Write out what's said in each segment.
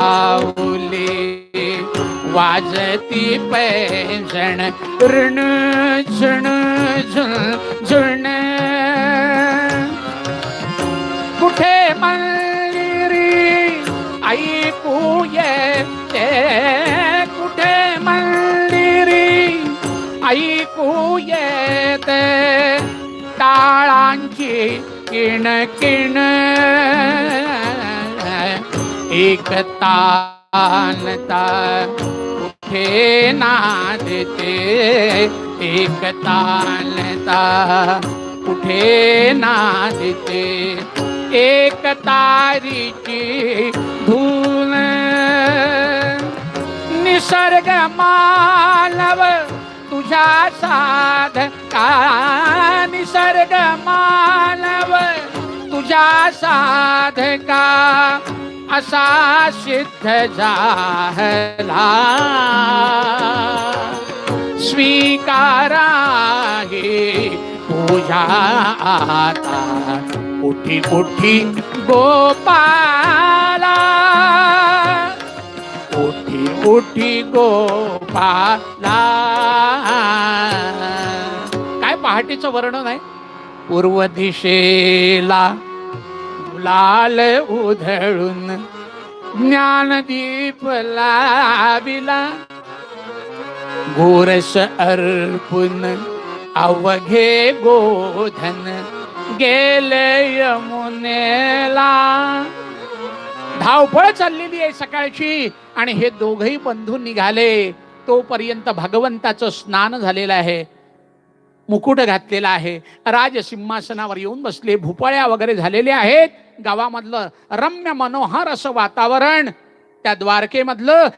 पाऊले वाजती पैंजण ऋण झुण झुण झुण कुठे मंदिरी ऐकू येते कुठे मंदिरी ऐकू येते टाळांची किण किण एक उठे कुठे नादते एक उठे कुठे नादते एक तारीची धून। निसर्ग मानव तुझ्या साध का? निसर्ग मानव तुझ्या साधका असा सिद्ध झाला. स्वीकाराहे पूजा आता. उठी उठी गोपाला. उठी उठी गोपाला. काय पहाटेचं वर्णन आहे? पूर्व दिशेला लाल उधळून ज्ञानदीप लाविला. गोरस अर्पुन अवघे गोधन गेले यमुनेला. धावपळ चाललेली आहे सकाळची आणि हे दोघही बंधू निघाले. तोपर्यंत भगवंताचं स्नान झालेलं आहे. मुकुट घातलेला आहे. राज सिंहासनावर येऊन बसले. भुपाळ्या वगैरे झालेले आहेत. गावामधलं रम्य मनोहर असं वातावरण त्या द्वारकेमधलं.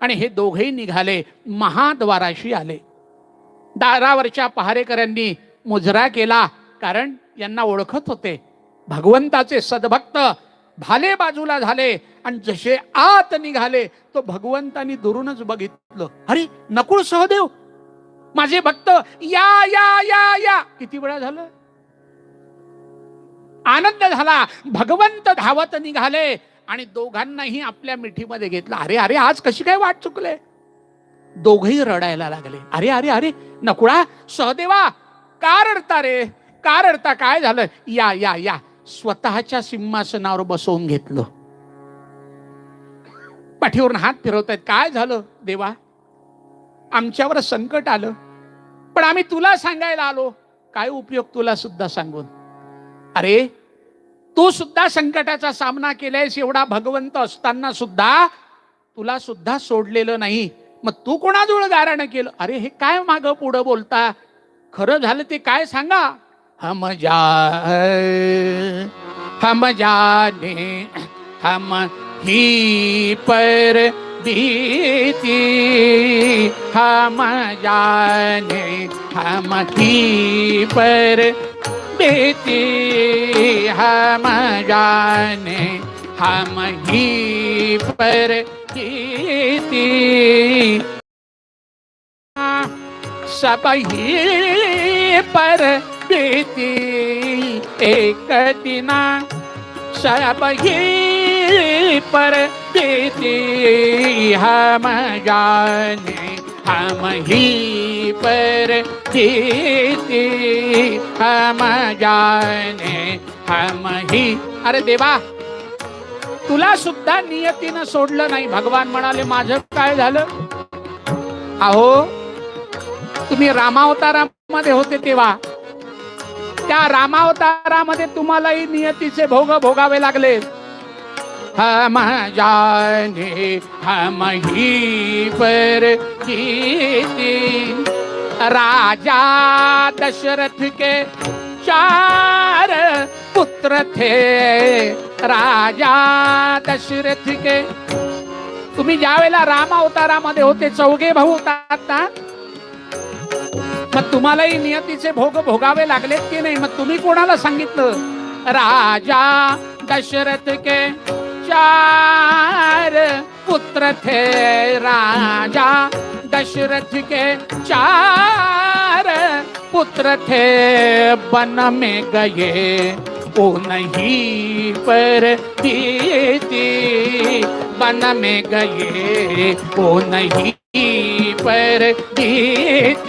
आणि हे दोघेही निघाले. महाद्वाराशी आले. दारावरच्या पहारेकऱ्यांनी मुजरा केला. कारण यांना ओळखत होते. भगवंताचे सद्भक्त भाले बाजूला झाले. आणि जसे आत निघाले तो भगवंतानी दुरूनच बघितलं. अरे नकुळ सहदेव माझे भक्त या या या या. किती वेळा झालं? आनंद झाला. भगवंत धावत निघाले आणि दोघांनाही आपल्या मिठीमध्ये घेतलं. अरे अरे आज कशी काय वाट चुकले? दोघही रडायला लागले. अरे अरे अरे नकुळा सहदेवा का रडता रे. का रडता काय झालं? या या या. स्वतःच्या सिंहासनावर बसवून घेतलं. पाठीवरून हात फिरवतायत. काय झालं देवा? आमच्यावर संकट आलं. पण आम्ही तुला सांगायला आलो. काय उपयोग तुला सुद्धा सांगून? अरे तू सुद्धा संकटाचा सामना केलायस एवढा भगवंत असताना सुद्धा तुला सुद्धा सोडलेलं नाही. मग तू कोणाजवळ गारण केलं? अरे हे काय माग पुढं बोलता? खरं झालं ते काय सांगा? हम जा हम जाने हम ही पर बीती हम जाने हम ही पर बीती। हम जाने हम ही पर बीती। सब ही पर बीती। एक दिना सब ही पर बीती हम जाने हम ही पर हम जाने हम ही। अरे देवा तुला सुद्धा नियतीनं सोडलं नाही. भगवान म्हणाले माझं काय झालं? अहो तुम्ही रामावतारामध्ये होते तेव्हा. त्या रामावतारामध्ये तुम्हालाही नियतीचे भोग भोगावे लागले. हम जाने हम ही पर राजा दशरथ के चार पुत्र थे। राजा दशरथ के तुम्ही ज्या वेळेला राम अवतारामध्ये होते चौघे भाऊ होतात ना? मग तुम्हालाही नियतीचे भोग भोगावे लागलेत की नाही? मग तुम्ही कोणाला सांगितलं? राजा दशरथ के चार पुत्र थे राजा, दशरथ के चार पुत्र थे। वन में गए ओ नहीं पर दीती बन में गए ओ नहीं पर दीती